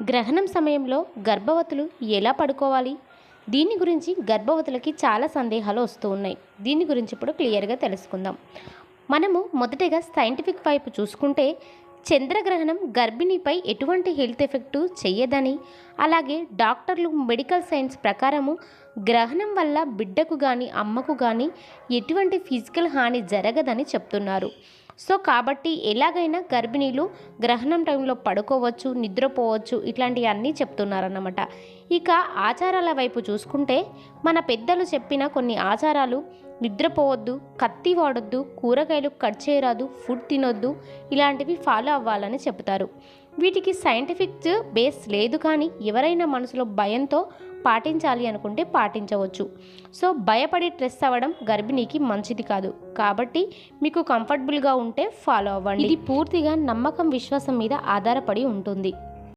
గ్రహణం సమయంలో గర్భవతులు ఎలా పడుకోవాలి? దీని గురించి గర్భవతులకి చాలా సందేహాలు వస్తూ ఉన్నాయి. దీని గురించి ఇప్పుడు క్లియర్గా తెలుసుకుందాం. మనము మొదటగా సైంటిఫిక్ వైపు చూసుకుంటే చంద్రగ్రహణం గర్భిణీపై ఎటువంటి హెల్త్ ఎఫెక్టు చెయ్యదని అలాగే డాక్టర్లు మెడికల్ సైన్స్ ప్రకారము గ్రహణం వల్ల బిడ్డకు కానీ అమ్మకు కానీ ఎటువంటి ఫిజికల్ హాని జరగదని చెప్తున్నారు. సో కాబట్టి ఎలాగైనా గర్భిణీలు గ్రహణం టైంలో పడుకోవచ్చు నిద్రపోవచ్చు ఇట్లాంటివన్నీ చెప్తున్నారన్నమాట. ఇక ఆచారాల వైపు చూసుకుంటే మన పెద్దలు చెప్పిన కొన్ని ఆచారాలు నిద్రపోవద్దు కత్తి వాడొద్దు కూరగాయలు కట్ చేయరాదు ఫుడ్ తినొద్దు ఇలాంటివి ఫాలో అవ్వాలని చెబుతారు. వీటికి సైంటిఫిక్ బేస్ లేదు కానీ ఎవరైనా మనసులో భయంతో పాటించాలి అనుకుంటే పాటించవచ్చు. సో భయపడి స్ట్రెస్ అవ్వడం గర్భిణీకి మంచిది కాదు. కాబట్టి మీకు కంఫర్టబుల్గా ఉంటే ఫాలో అవ్వండి. ఇది పూర్తిగా నమ్మకం విశ్వాసం మీద ఆధారపడి ఉంటుంది.